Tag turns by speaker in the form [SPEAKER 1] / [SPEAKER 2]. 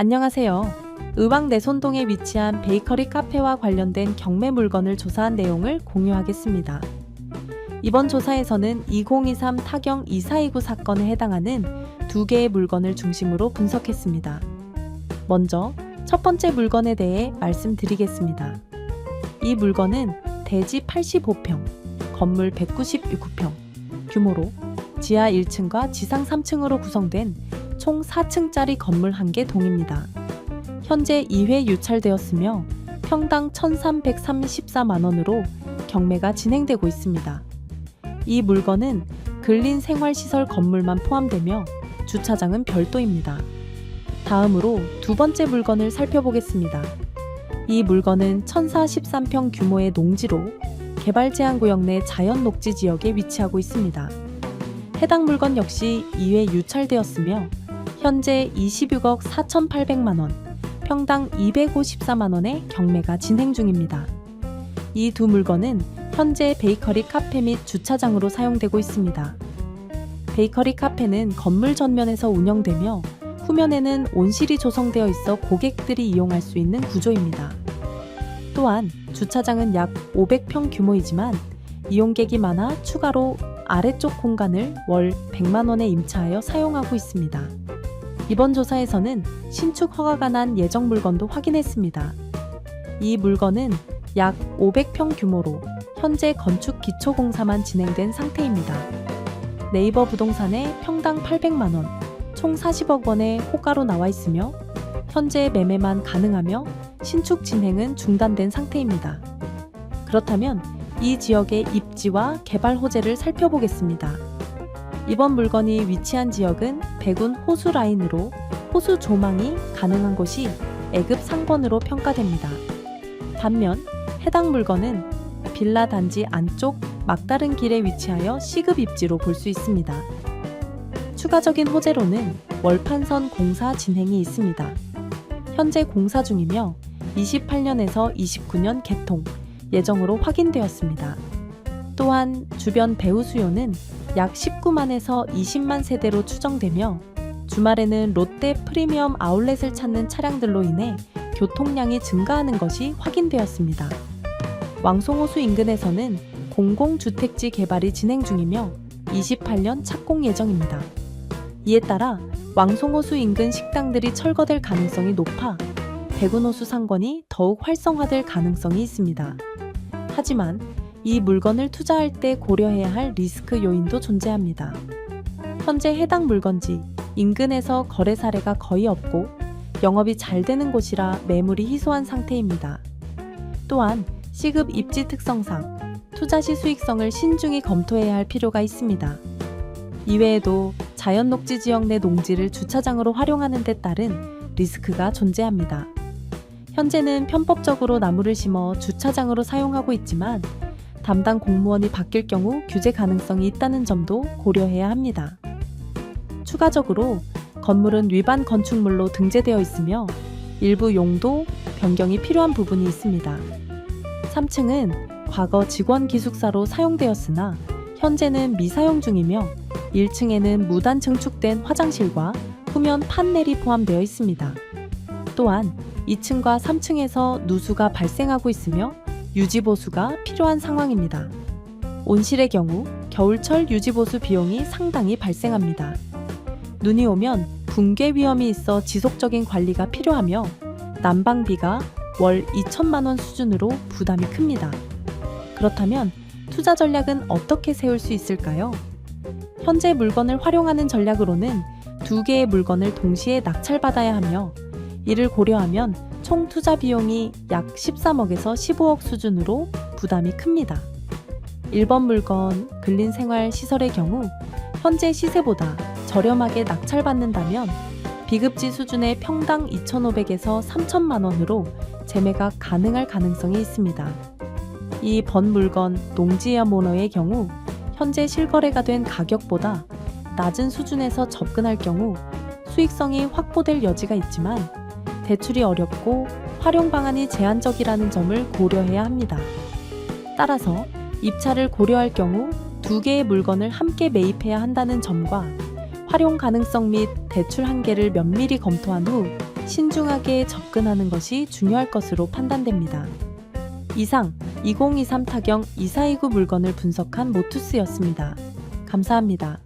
[SPEAKER 1] 안녕하세요. 의왕 내손동에 위치한 베이커리 카페와 관련된 경매 물건을 조사한 내용을 공유하겠습니다. 이번 조사에서는 2023 타경 2429 사건에 해당하는 두 개의 물건을 중심으로 분석했습니다. 먼저 첫 번째 물건에 대해 말씀드리겠습니다. 이 물건은 대지 85평, 건물 196평, 규모로 지하 1층과 지상 3층으로 구성된 총 4층짜리 건물 한 개 동입니다. 현재 2회 유찰되었으며 평당 1,334만 원으로 경매가 진행되고 있습니다. 이 물건은 근린 생활시설 건물만 포함되며 주차장은 별도입니다. 다음으로 두 번째 물건을 살펴보겠습니다. 이 물건은 1043평 규모의 농지로 개발 제한 구역 내 자연 녹지 지역에 위치하고 있습니다. 해당 물건 역시 2회 유찰되었으며 현재 26억 4,800만 원, 평당 254만 원의 경매가 진행 중입니다. 이 두 물건은 현재 베이커리 카페 및 주차장으로 사용되고 있습니다. 베이커리 카페는 건물 전면에서 운영되며 후면에는 온실이 조성되어 있어 고객들이 이용할 수 있는 구조입니다. 또한 주차장은 약 500평 규모이지만 이용객이 많아 추가로 아래쪽 공간을 월 100만 원에 임차하여 사용하고 있습니다. 이번 조사에서는 신축 허가가 난 예정 물건도 확인했습니다. 이 물건은 약 500평 규모로 현재 건축 기초 공사만 진행된 상태입니다. 네이버 부동산에 평당 800만 원, 총 40억 원의 호가로 나와 있으며 현재 매매만 가능하며 신축 진행은 중단된 상태입니다. 그렇다면 이 지역의 입지와 개발 호재를 살펴보겠습니다. 이번 물건이 위치한 지역은 백운 호수 라인으로 호수 조망이 가능한 곳이 A급 상권으로 평가됩니다. 반면 해당 물건은 빌라 단지 안쪽 막다른 길에 위치하여 C급 입지로 볼 수 있습니다. 추가적인 호재로는 월판선 공사 진행이 있습니다. 현재 공사 중이며 28년에서 29년 개통 예정으로 확인되었습니다. 또한 주변 배후 수요는 약 19만에서 20만 세대로 추정되며 주말에는 롯데 프리미엄 아울렛을 찾는 차량들로 인해 교통량이 증가하는 것이 확인되었습니다. 왕송호수 인근에서는 공공주택지 개발이 진행 중이며 28년 착공 예정입니다. 이에 따라 왕송호수 인근 식당들이 철거될 가능성이 높아 백운호수 상권이 더욱 활성화될 가능성이 있습니다. 하지만 이 물건을 투자할 때 고려해야 할 리스크 요인도 존재합니다. 현재 해당 물건지 인근에서 거래 사례가 거의 없고 영업이 잘 되는 곳이라 매물이 희소한 상태입니다. 또한 C급 입지 특성상 투자 시 수익성을 신중히 검토해야 할 필요가 있습니다. 이외에도 자연 녹지 지역 내 농지를 주차장으로 활용하는 데 따른 리스크가 존재합니다. 현재는 편법적으로 나무를 심어 주차장으로 사용하고 있지만 담당 공무원이 바뀔 경우 규제 가능성이 있다는 점도 고려해야 합니다. 추가적으로 건물은 위반 건축물로 등재되어 있으며 일부 용도 변경이 필요한 부분이 있습니다. 3층은 과거 직원 기숙사로 사용되었으나 현재는 미사용 중이며 1층에는 무단 증축된 화장실과 후면 판넬이 포함되어 있습니다. 또한 2층과 3층에서 누수가 발생하고 있으며 유지보수가 필요한 상황입니다. 온실의 경우 겨울철 유지보수 비용이 상당히 발생합니다. 눈이 오면 붕괴 위험이 있어 지속적인 관리가 필요하며 난방비가 월 2천만 원 수준으로 부담이 큽니다. 그렇다면 투자 전략은 어떻게 세울 수 있을까요? 현재 물건을 활용하는 전략으로는 두 개의 물건을 동시에 낙찰받아야 하며 이를 고려하면 총 투자 비용이 약 13억에서 15억 수준으로 부담이 큽니다. 1번 물건 근린 생활 시설의 경우 현재 시세보다 저렴하게 낙찰받는다면 비급지 수준의 평당 2,500에서 3천만 원으로 재매가 가능할 가능성이 있습니다. 이 번 물건 농지야 모너의 경우 현재 실거래가 된 가격보다 낮은 수준에서 접근할 경우 수익성이 확보될 여지가 있지만 대출이 어렵고 활용 방안이 제한적이라는 점을 고려해야 합니다. 따라서 입찰을 고려할 경우 두 개의 물건을 함께 매입해야 한다는 점과 활용 가능성 및 대출 한계를 면밀히 검토한 후 신중하게 접근하는 것이 중요할 것으로 판단됩니다. 이상 2023 타경 2429 물건을 분석한 모투스였습니다. 감사합니다.